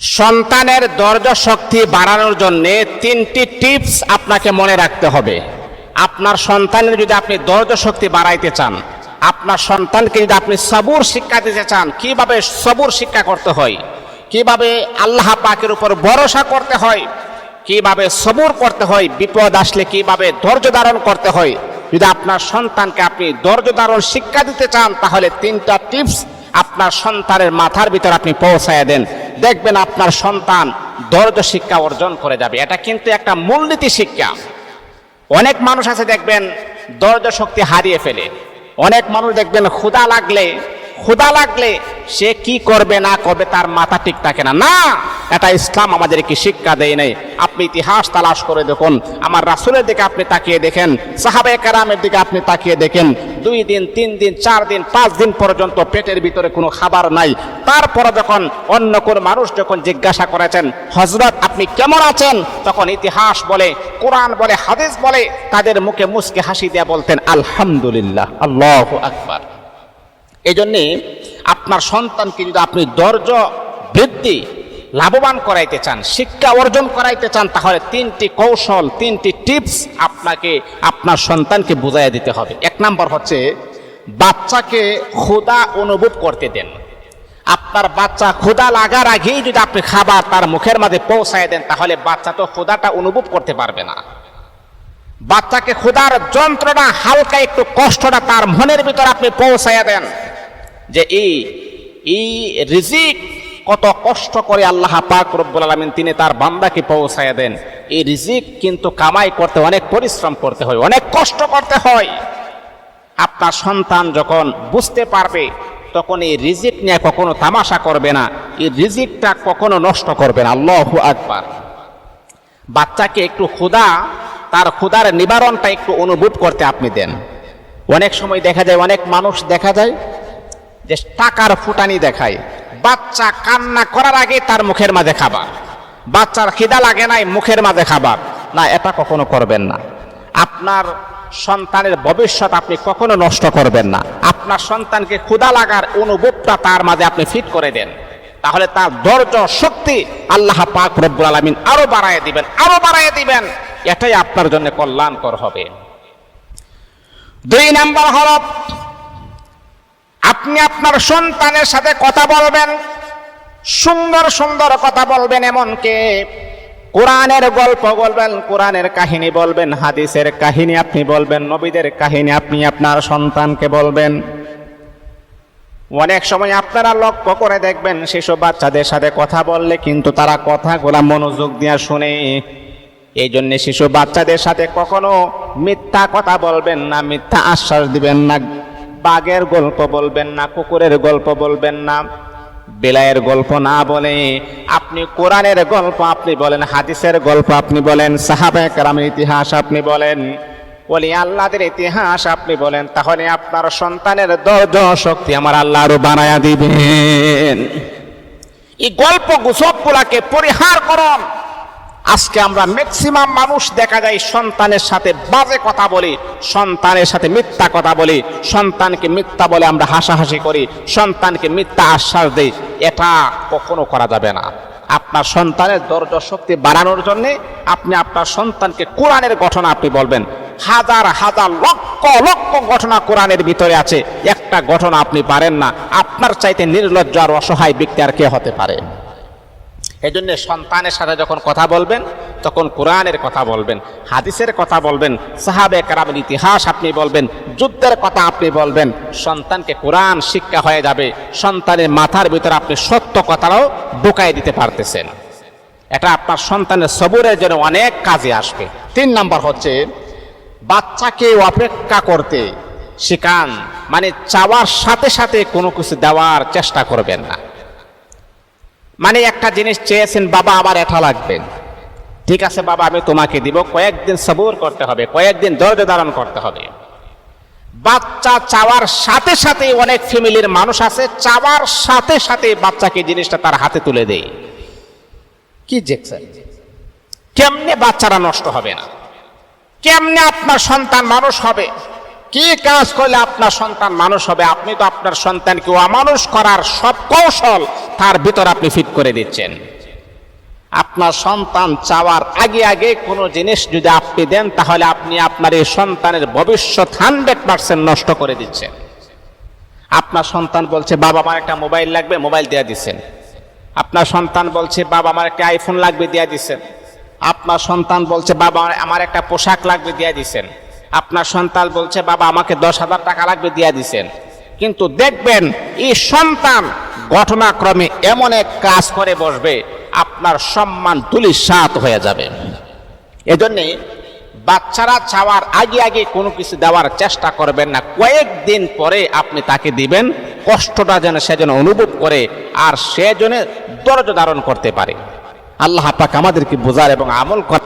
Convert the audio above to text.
সন্তানের দর্জ শক্তি বাড়ানোর জন্য তিনটি টিপস আপনাকে মনে রাখতে হবে। আপনার সন্তানের যদি আপনি দর্জ শক্তি বাড়াইতে চান, আপনার সন্তানকে যদি আপনি সবুর শিক্ষা দিতে চান, কীভাবে সবুর শিক্ষা করতে হয়, কীভাবে আল্লাহ পাকের উপর ভরসা করতে হয়, কীভাবে সবুর করতে হয়, বিপদ আসলে কীভাবে ধৈর্য ধারণ করতে হয়, যদি আপনার সন্তানকে আপনি ধৈর্য ধারণ শিক্ষা দিতে চান, তাহলে তিনটা টিপস আপনার সন্তানের মাথার ভিতর আপনি পৌঁছায় দেন। দেখবেন আপনার সন্তান ধৈর্য শিক্ষা অর্জন করে যাবে। এটা কিন্তু একটা মূলনীতি শিক্ষা। অনেক মানুষ আছে দেখবেন ধৈর্য শক্তি হারিয়ে ফেলে। অনেক মানুষ দেখবেন ক্ষুধা লাগলে ক্ষুধা লাগলে সে কি করবে, না করবে, তার মাথা ঠিক থাকে না। না, এটা ইসলাম আমাদেরকে শিক্ষা দেয় নাই। আপনি ইতিহাস তালাশ করে দেখুন। আমার রাসুলের দিকে আপনি তাকিয়ে দেখেন। সাহাবে কারামের দিকে আপনি তাকিয়ে দেখেন। দুই দিন, তিন দিন, চার দিন, পাঁচ দিন পর্যন্ত পেটের ভিতরে কোনো খাবার নাই। তারপরে যখন অন্য কোন মানুষ যখন জিজ্ঞাসা করেছেন হজরত আপনি কেমন আছেন? তখন ইতিহাস বলে, কোরআন বলে, হাদিস বলে, তাদের মুখে মুসকে হাসি দিয়ে বলতেন, আলহামদুলিল্লাহ, আল্লাহ আকবার। এই জন্যে আপনার সন্তানকে যদি আপনি দর্জ বৃদ্ধি লাভবান করাইতে চান, শিক্ষা অর্জন করাইতে চান, তাহলে তিনটি কৌশল, তিনটি টিপস আপনাকে, আপনার সন্তানকে বুঝাইয়া দিতে হবে। এক নম্বর হচ্ছে, বাচ্চাকে ক্ষুধা অনুভব করতে দেন। আপনার বাচ্চা ক্ষুধা লাগার আগেই যদি আপনি খাবার তার মুখের মাঝে পৌঁছায় দেন, তাহলে বাচ্চা তো ক্ষুধাটা অনুভব করতে পারবে না। বাচ্চাকে ক্ষুধার যন্ত্রণা, হালকা একটু কষ্টটা তার মনের ভিতর আপনি পৌঁছাইয়া দেন যে এই এই রিজিক কত কষ্ট করে আল্লাহ পাক রব্বুল আলমিন তিনি তার বান্দাকে পৌঁছাইয়া দেন। এই রিজিক কিন্তু কামাই করতে, অনেক পরিশ্রম করতে হয়, অনেক কষ্ট করতে হয়। আপনার সন্তান যখন বুঝতে পারবে, তখন এই রিজিক নিয়ে কখনো তামাশা করবে না, এই রিজিকটা কখনো নষ্ট করবে না। আল্লাহ আকবার। বাচ্চাকে একটু ক্ষুধা তার ক্ষুধার নিবারণটা একটু অনুভব করতে আপনি দেন। অনেক সময় দেখা যায়, অনেক মানুষ দেখা যায় যে টাকার ফুটানি দেখায়। বাচ্চা কান্না করার আগে তার মুখের মাঝে খাবার। বাচ্চার খিদা লাগে নাই, মুখের মাঝে খাবার। না, এটা কখনো করবেন না। আপনার সন্তানের ভবিষ্যৎ আপনি কখনো নষ্ট করবেন না। আপনার সন্তানকে ক্ষুধা লাগার অনুভবটা তার মাঝে আপনি ফিট করে দেন। তাহলে তার ধৈর্য, শক্তি আল্লাহ পাক রব্বুল আলমিন আরও বাড়ায় দিবেন, আরও বাড়ায় দিবেন। এটাই আপনার জন্য কল্যাণকর হবে। দুই নাম্বার হল আপনি আপনার সন্তানের সাথে কথা বলবেন, সুন্দর সুন্দর কথা বলবেন এমনকি কোরআনের গল্প বলবেন, কোরআনের কাহিনী বলবেন, হাদিসের কাহিনী আপনি বলবেন, নবীদের কাহিনী আপনি আপনার সন্তানকে বলবেন। অনেক সময় আপনারা লক্ষ্য করে দেখবেন সেসব বাচ্চাদের সাথে কথা বললে কিন্তু তারা কথাগুলা মনোযোগ দিয়ে শুনে এই জন্য শিশু বাচ্চাদের সাথে কখনো মিথ্যা কথা বলবেন না, মিথ্যা আশ্বাস দিবেন না, বাঘের গল্প বলবেন না, কুকুরের গল্প বলবেন না, বেলায়ের গল্প না বলে আপনি কোরআনের গল্প আপনি বলেন, হাদিসের গল্প আপনি বলেন, সাহাবে কারামের ইতিহাস আপনি বলেন বলি আল্লাহদের ইতিহাস আপনি বলেন, তাহলে আপনার সন্তানের দর্জ শক্তি আমার আল্লাহ আরও বানায়া দিবেন। এই গল্প গুসবগুলাকে পরিহার করুন। আজকে আমরা ম্যাক্সিমাম মানুষ দেখা যায় সন্তানের সাথে বাজে কথা বলি, সন্তানের সাথে মিথ্যা কথা বলি, সন্তানকে মিথ্যা বলে আমরা হাসাহাসি করি, সন্তানকে মিথ্যা আশ্বাস দিই, এটা কখনো করা যাবে না। আপনার সন্তানের দর্জ শক্তি বাড়ানোর জন্য আপনি আপনার সন্তানকে কোরআনের ঘটনা আপনি বলবেন। হাজার হাজার, লক্ষ লক্ষ ঘটনা কোরআনের ভিতরে আছে, একটা ঘটনা আপনি পারেন না। আপনার চাইতে নির্লজ্জ আর অসহায় ব্যক্তি আর কে হতে পারে? এই জন্য সন্তানের সাথে যখন কথা বলবেন, তখন কোরআনের কথা বলবেন, হাদিসের কথা বলবেন, সাহাবে কারামের ইতিহাস আপনি বলবেন, যুদ্ধের কথা আপনি বলবেন, সন্তানকে কোরআন শিক্ষা হয়ে যাবে, সন্তানের মাথার ভিতরে আপনি সত্য কথাটাও ঢুকাই দিতে পারতেছেন। এটা আপনার সন্তানের সবুরের জন্য অনেক কাজে আসবে। তিন নম্বর হচ্ছে, বাচ্চাকে অপেক্ষা করতে শিখান মানে চাওয়ার সাথে সাথে কোনো কিছু দেওয়ার চেষ্টা করবেন না। মানে একটা জিনিস চেয়েছেন, বাবা আবার এটা লাগবে। ঠিক আছে, বাবা, আমি তোমাকে দিব। কয়েকদিন সবুর করতে হবে, কয়েকদিন ধৈর্য ধারণ করতে হবে। বাচ্চা চাওয়ার সাথে সাথে অনেক ফ্যামিলির মানুষ আছে, চাওয়ার সাথে সাথে বাচ্চাকে জিনিসটা তার হাতে তুলে দেয়। কি দেখছেন? কেমনে বাচ্চারা নষ্ট হবে না? কেমনে আপনার সন্তান মানুষ হবে? কি কাজ করলে আপনার সন্তান মানুষ হবে? আপনি তো আপনার সন্তানকে অমানুষ করার সব কৌশল তার ভিতর আপনি ফিট করে দিচ্ছেন। আপনার সন্তান চাওয়ার আগে আগে কোনো জিনিস যদি আপনি দেন, তাহলে আপনি আপনার এই সন্তানের ভবিষ্যৎ হান্ড্রেড পার্সেন্ট নষ্ট করে দিচ্ছেন। আপনার সন্তান বলছে, বাবা, আমার একটা মোবাইল লাগবে। মোবাইল দেওয়া দিচ্ছেন। আপনার সন্তান বলছে, বাবা, আমার একটা আইফোন লাগবে। দেওয়া দিচ্ছেন। আপনার সন্তান বলছে, বাবা, আমার- আমার একটা পোশাক লাগবে। দেওয়া দিচ্ছেন। আপনার সন্তান বলছে, বাবা, আমাকে দশ হাজার টাকা লাগবে। দেওয়া দিচ্ছেন। কিন্তু দেখবেন, এই সন্তান ঘটনাক্রমে এমন এক কাজ করে বসবে, আপনার সম্মান তুলিসাত হয়ে যাবে। এজন্যে বাচ্চারা চাওয়ার আগে আগে কোনো কিছু দেওয়ার চেষ্টা করবেন না। কয়েকদিন পরে আপনি তাকে দিবেন, কষ্টটা যেন সে যেন অনুভব করে আর সে যেন ধৈর্য ধারণ করতে পারে। আল্লাহ পাক আমাদেরকে বোঝার এবং আমল কর